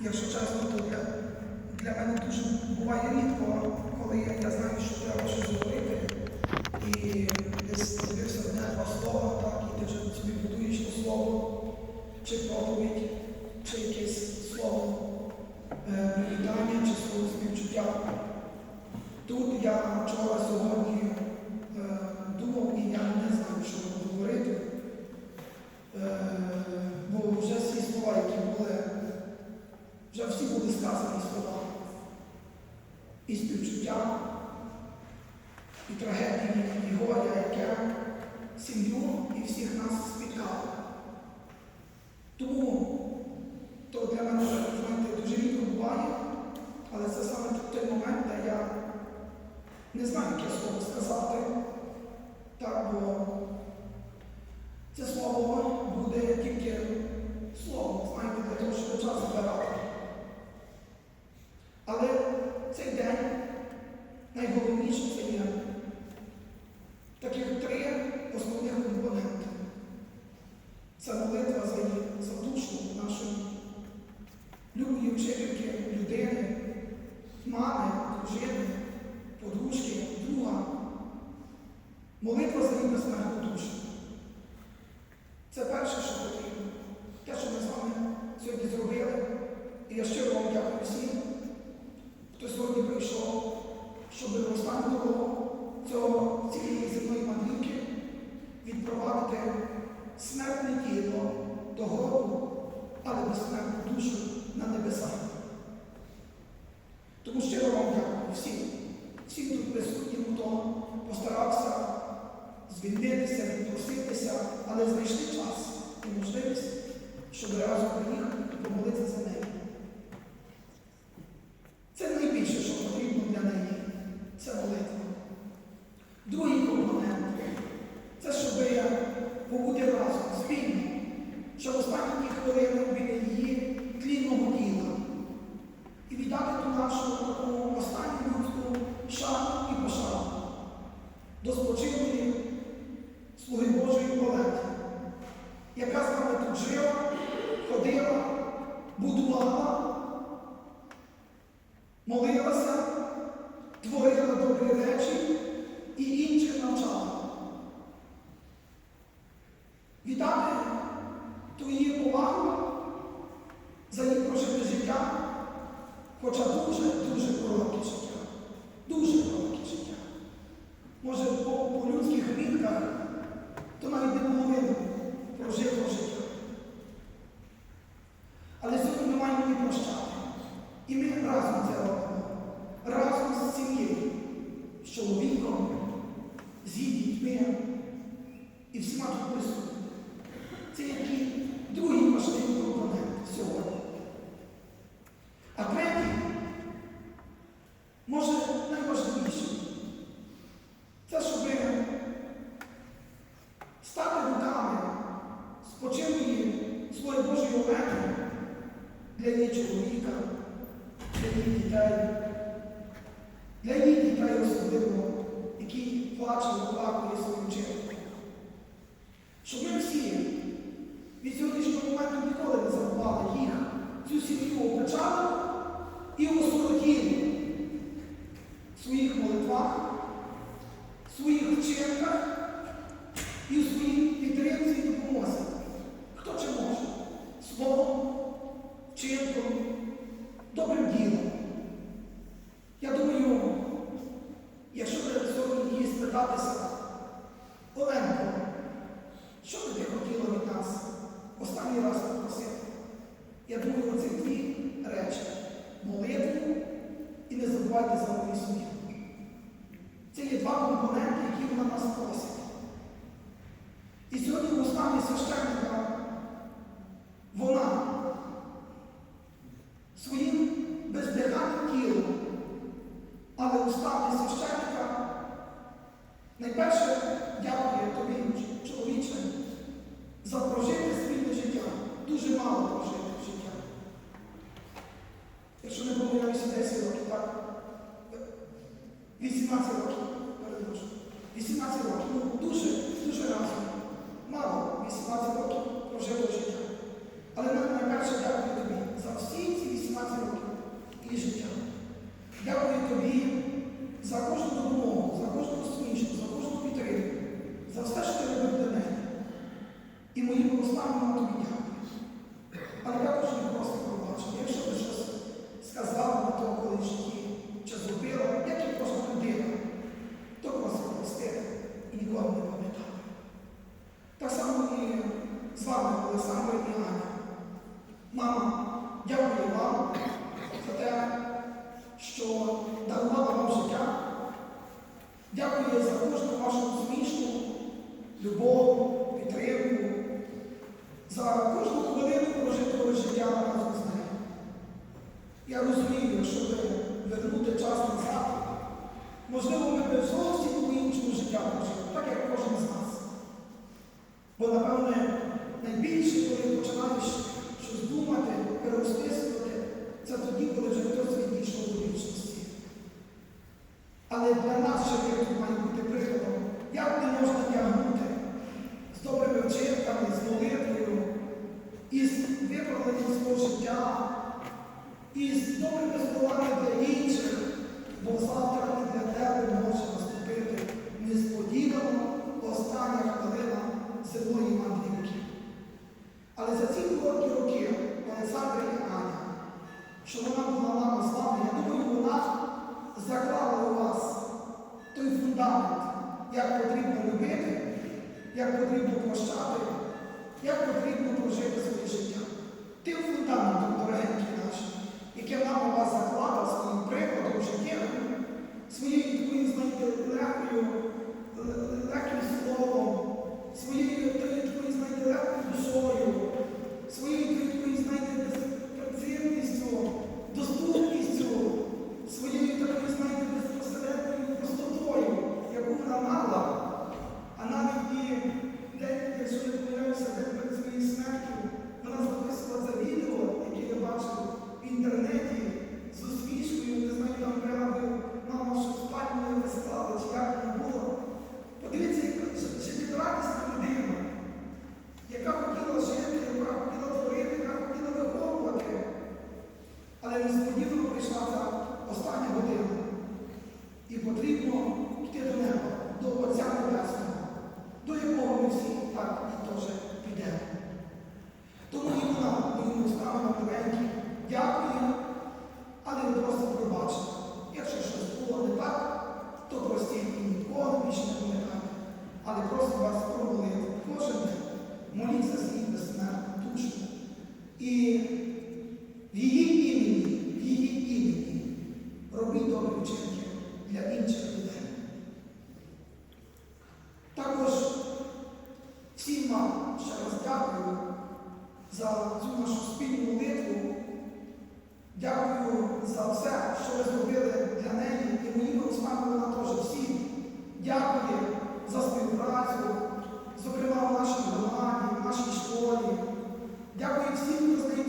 Я сучасно то я, для мене дуже буває рідко, коли я знаю, що треба щось говорити. І десь з'явився одне-два слова, так, і ти вже собі будуєш то слово чи проповідь. Молитва за змінна смерть душу. Це перше, що потрібно. Те, що ми з вами сьогодні зробили. І я щиро вам дякую всім, хто сьогодні прийшов, щоб розпам'ятного цього цієї земної мандрівки відпровадити смертне тіло до гробу, але безсмертну душу на небесах. Тому щиро вам дякую всім, всім тут присутнім, хто постарався. Звільнитися, відпуститися, але знайшли час і можливість, щоб разом приїхати і помолитися за нею. хоча дуже-дуже короткі життя. Demek ki si Руслана Анатолійовича, всім дякую за співпрацю, зокрема в нашій громаді, в нашій школі. Дякую всім, хто знає.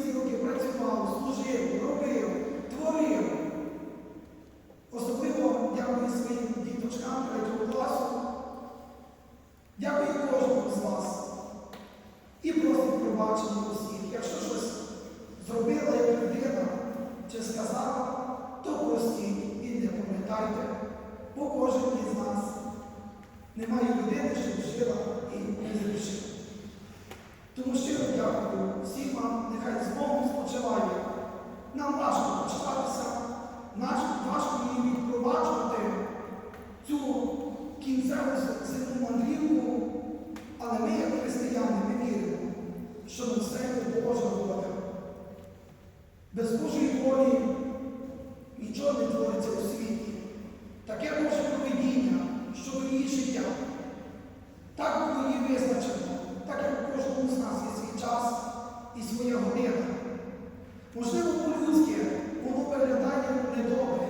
дякую всім вам, нехай з Богом спочиває. Нам важко почитатися, важко її відпроваджувати цю кінцеву земну мандрівку, але ми, як християни, не віримо, що ми все є Божа воля. Без Божої волі нічого не твориться у світі. Таке Боже проведіння щодо її життя. Так було її визначено і своя година. Можливо, по-людське, воно виглядає недобре.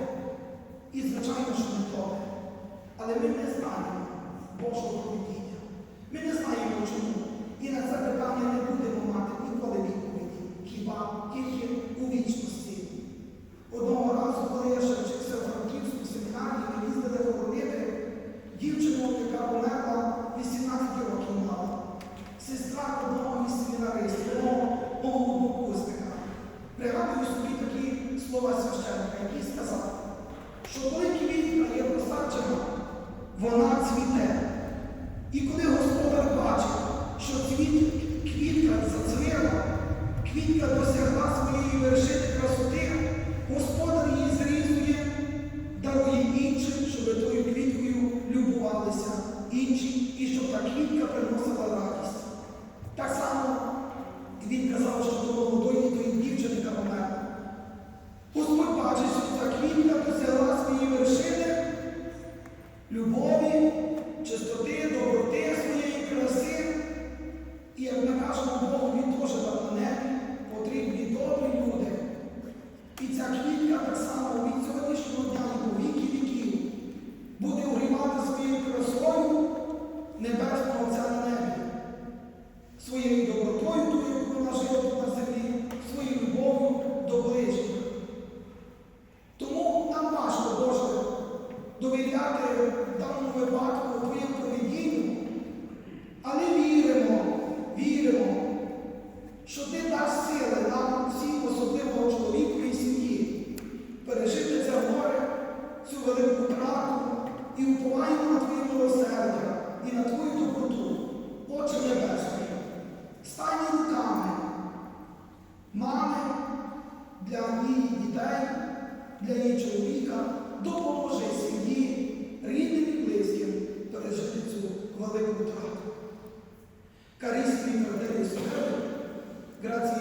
І, звичайно, що недобре. Але ми не знаємо Божого поведіння. Ми не знаємо чому. І на це питання не будемо мати ніколи відповіді. Хіба тільки у вічності. ići isto takvim, kako Grazie.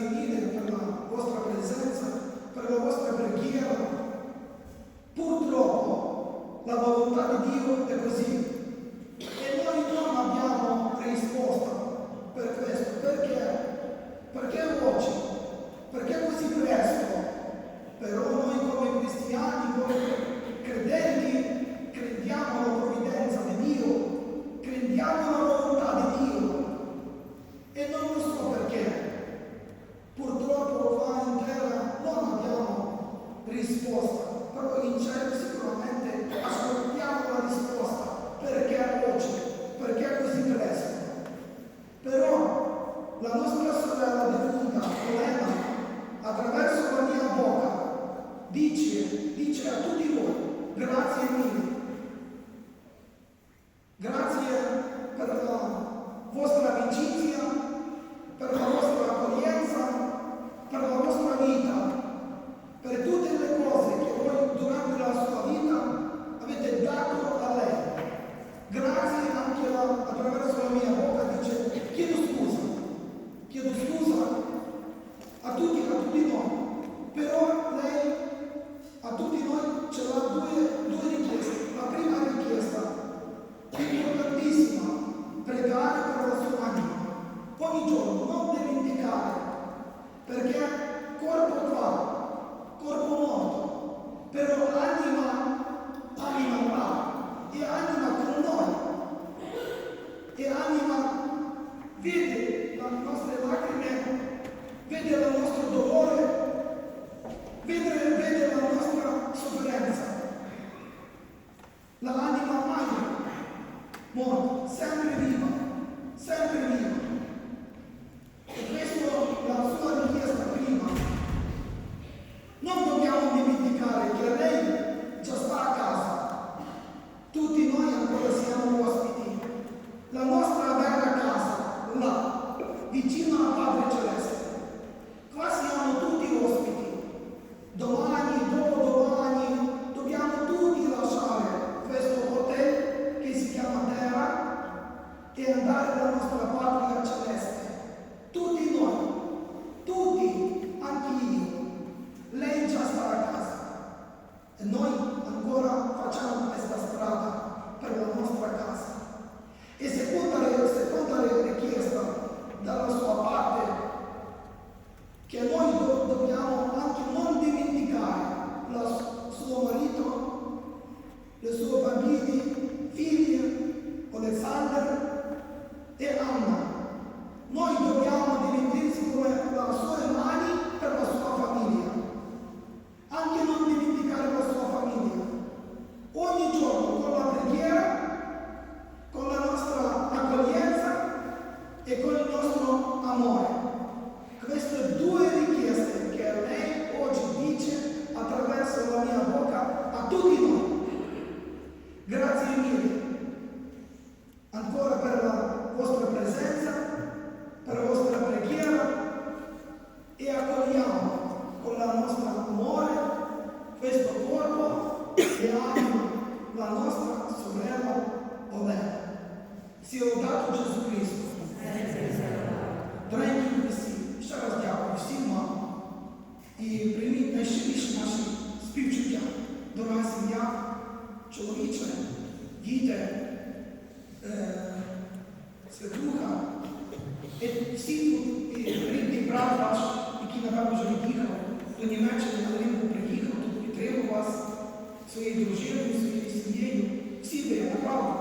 правду,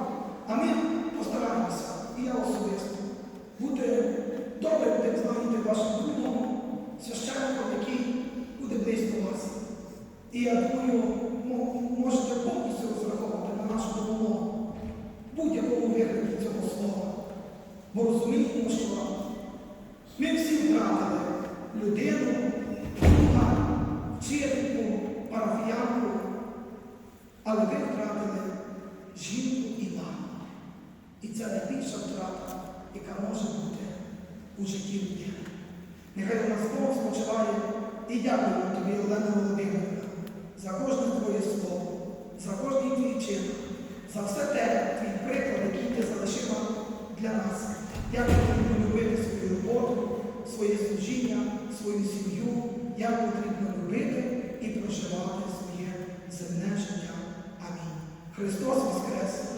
а ми постараємося, і я особисто, бути добрим представником вашим любимому священником, який буде близько вас. І я думаю, у житті людини. Нехай у нас знову спочиває і дякую тобі, Олена Володимирівна, за кожне твоє слово, за кожний твій чин, за все те, твій приклад, який ти залишила для нас. Дякую тобі любити свою роботу, своє служіння, свою сім'ю, як потрібно любити і проживати своє земне життя. Амінь. Христос Воскрес!